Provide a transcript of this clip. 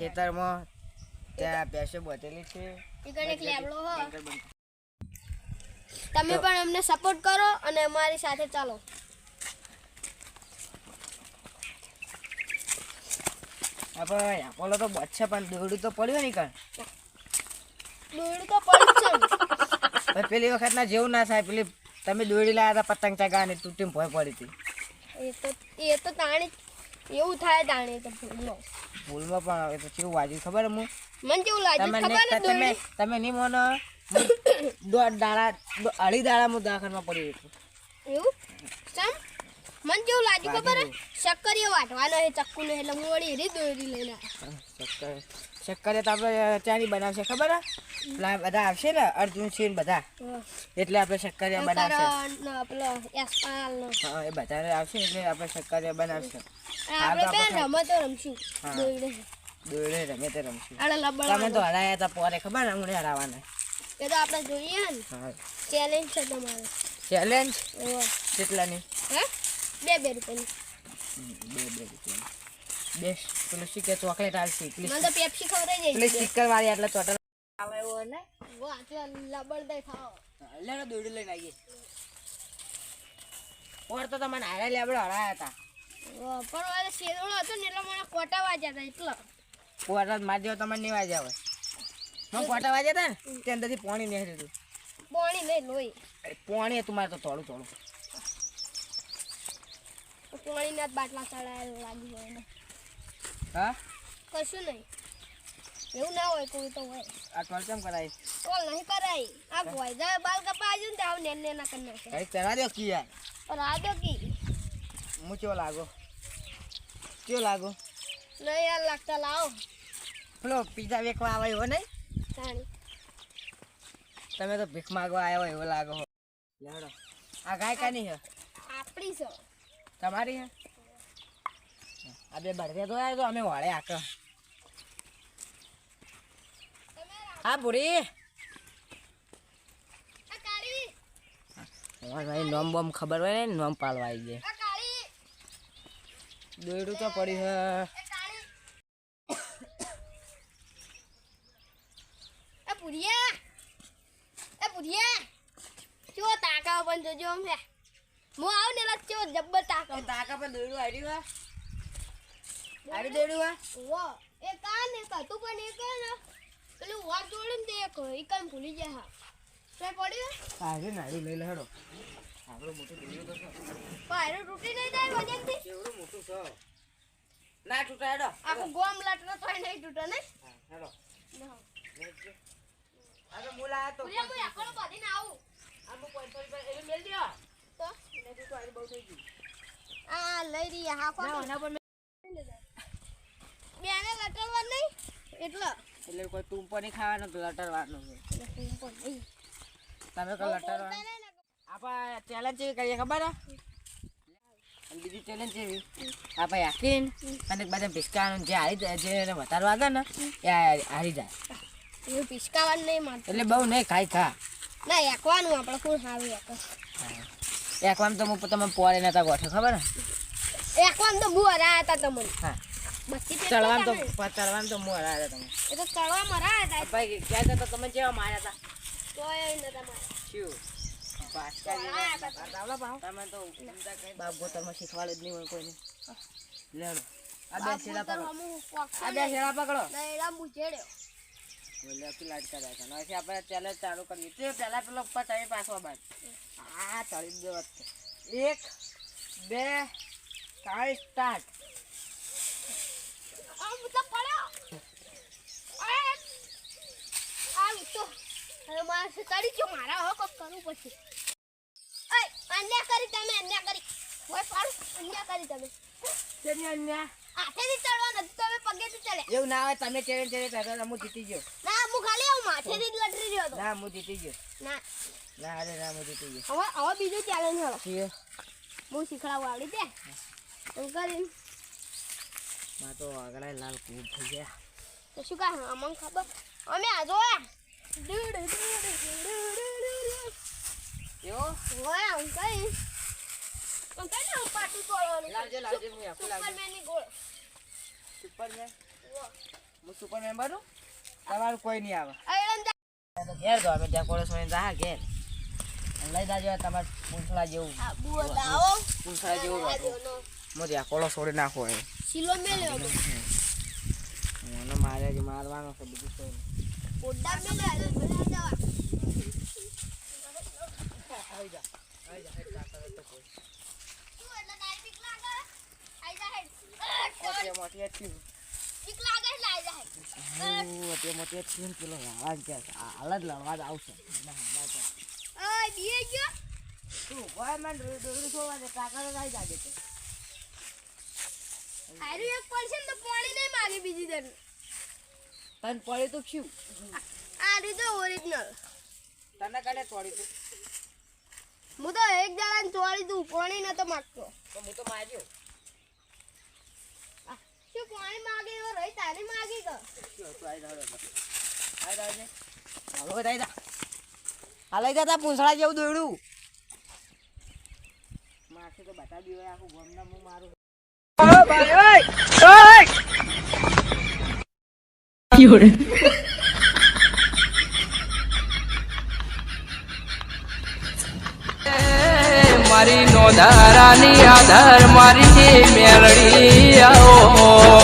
ખેતરમાં ત્યાં ભેંસો બધેલી છે. તમે પણ અમને સપોર્ટ કરો અને અમારી સાથે ચાલો. આપણે આપોલો તો બચશે પણ દોરડું તો પડ્યું નહીં કણ દોડ તો છે પેલી વખત ના જેવું ના થાય પેલી તમે દોડી લાયા હતા પતંગ ચગાવવાની તૂટીને ભોય પડી હતી. એ તો એ તો તાણી એવું થાય દાણે તો ભૂલમાં ભૂલમાં પણ હવે તો કેવું વાજ્યું ખબર હું મને કેવું લાગ્યું? તમે ખબર તમે તમે નહીં મોનો દોઢ દાડા અઢી દાડા હું દાખલમાં પડી હતું. એવું? મને જેવું લાગ્યું ખબર. શક્કરીઓ વાટવાનો હે ચક્કુ ને એટલે હું વળી એરી દોરી લઈને. શક્કર. શક્કરે તો આપણે ચાની બનાવશે ખબર હે? પેલા બધા આવશે ને અર્જુન સિંહ બધા? એટલે આપણે શક્કરિયા બનાવશે. પેલો યશપાલ હા એ બધા આવશે એટલે આપણે શક્કરિયા બનાવશે. આપણે બે રમતો રમશું. દોડે રમે તે રમશું. તમે તો હરાયા હતા પોરે ખબર ને હું હરાવાના. એ તો આપણે જોઈએ ને. ચેલેન્જ છે તમારે. ચેલેન્જ. કેટલાની? હે? બે બે રૂપિયાની. બે બે રૂપિયા બેસ પેલું શું કે ચોકલેટ આવશે પેલી મને તો પેપ્સી ખવડાવી પેલી દે સ્ટીકર વાળી એટલે ચોટલ આવે એવો ને? વાહ આટલા લબડ દે ખાઓ લેડો દોડી લઈને આવીએ. ઓર તો તમને હારે લેબડો હરાયા હતા. પણ ઓલે શેરડો હતો ને એટલે મને કોટા વાજ્યા હતા એટલે. કોટા માર જેવો તમને નહીં વાજ્યા હોય. હું કોટા વાજ્યા હતા ને? તે અંદરથી પાણી નહીં હતું. પાણી નહીં લોહી. પાણી હતું મારે તો થોડું થોડું. પાણીના બાટલા ચડાયેલા લાગી હોય એને. હા? કશું નહીં. એવું ના હોય કોઈ તો હોય. આ ટોલ કેમ કરાય? નહીં કરાય. આ ગોય જાય બાલ કપા આજુ ને તો આવું નેન નેના કરી નાખે. કઈ ચડા દો કી યાર. પણ આ દો કી. હું ચો લાગો? ચો લાગો? નહીં યાર લાગતા લાવો. પેલો પીઝા વેકવા આવે એવો નહીં? તમે તો ભીખ માગવા આવ્યો હોય એવો લાગો હો. લેડો. આ ગાય કાની છે આપણી છે. તમારી આ બે બળદે તો આવ્યો તો અમે વાળે આક હા બુરી ભાઈ, નોમ બોમ ખબર હોય ને, નોમ પાડવા આવી જાય દોયડું તો પડી હે. એ પુરિયા એ પુરિયા જો તાકા પણ જોજો હે હું આવ ને એટલે ચો જબ્બર તાકા તાકા પર દોડું આડી વા આડી દોડું વા વો એ કા ને કતું પણ એક ને? પેલું વાત જોડે તે એક એકમ ભૂલી જા હા. તે પડ્યું આવી નાડી લઈ લેડો આપણો મોટો દોડ્યો તો પાયરો તૂટી નહીં જાય વજનથી? કેવડું મોટો છો? ના તૂટા હેડો. આખો ગોમ લટનો તોય નહીં તૂટે ને હેડો. અરે તો મુલા તો આ તો કોઈ રૂપિયા એને મેલ દ્યો. તો તું તો આ લઈ રહી હા બેને લટરવા નહીં એટલે એટલે કોઈ નહીં ખાવાનો લટરવાનું? તું પણ. તમે ચેલેન્જ કરીએ ખબર અને બીજી ચેલેન્જ આપણે હાકીને અને બધા ભીસકાનું જે હારી જાય જે એને વધારે ને એ હારી જાય. એવું પિસકાવાનું નહીં એટલે બહુ નહીં ખાઈ ખા. ના એકવાનું આપણે કોણ હારું એક એક વાર તો હું તમે પોરે નતા ગોઠે ખબર? એકવાર તો બહુ હરાયા હતા તમને. હા. ચડવાનું તો ચડવાનું તો હું હરાયા તમે એ તો ચડવા મરાયા હતા. ભાઈ ક્યાં તો તમે જેવા માર્યા હતા? તોય નતા માર્યા. શું. તમે તો બાપ ગોતરમાં શીખવાડે જ નહીં હોય કોઈને. લેડો. આ બે છેડા પકડો. આ બે છેડા પકડો. દયડા મૂછેડ્યો. બોલે આપી લાઈટ કરાય હવે આપણે ચેલેન્જ ચાલુ કરીએ. તે પહેલાં પેલો ઉપર તમે પાછો બાદ આ ચડી દો એક બે ત્રણ સ્ટાર્ટ જો મારા હો કોક કરવું પડશે. અન્યા કરી તમે અન્યા કરી. હોય પાડું અન્યા કરી તમે. અન્ય? હાથેથી ચડવા નથી તમે પગેથી ચડ્યા એવું ના હોય તમે ચેલેન્જ ચેલેન્જ કરતા હું જીતી ગયો. ના હું ખાલી આવું માથેથી જ લટરી રહ્યો ના હું જીતી ગયો. ના. ના અરે ના હું જીતી ગયો. હવે હવે બીજું ચેલેન્જ હવે. છે હું શીખડાવું આવડી દે કરીને. માં તો આગળ લાલ કૂદ થઈ ગયા. તો શું કહે અમને ખબર? અમે આ જોયા એવો? હોય હું કઈ હું કઈ ને પાટું તોડવાનું લાવજે લાવજે હું આપું લાવજે. સુપરમેનની ગોળ. સુપર હું સુપર મેમ્બર તમારું કોઈ નહીં આવે. ઘેર દો અમે ત્યાં કોલેજમાં જા ઘેર. લઈ જાજો તમારે પૂંછડા જેવું. પૂંછડા જેવું આ કોળો છોડી નાખો એ સિલો મેલ્યો મને મારે જ મારવાનો છે બીજું કોઈ નહીં. મેલ્યો બધા દવા આવી જા આવી જા પાણી નહીં માગે બીજી દર તને પડે તો શું? આ રીતે ઓરિજિનલ તને કને તોડી તું? હું તો એક જણાને ચોળી દઉં પાણી નતો માગતો. તો હું તો માગ્યો. શું પાણી માગે એવો રહી તારી માગી ગયો હાલો આવી જા હાલ આવી જા પૂંછડા જેવું દોડ્યું મારથી તો બતા બી હોય આખું ગમના હું મારું. મારી નોંધારાની આધાર મારી મેળડી આવો.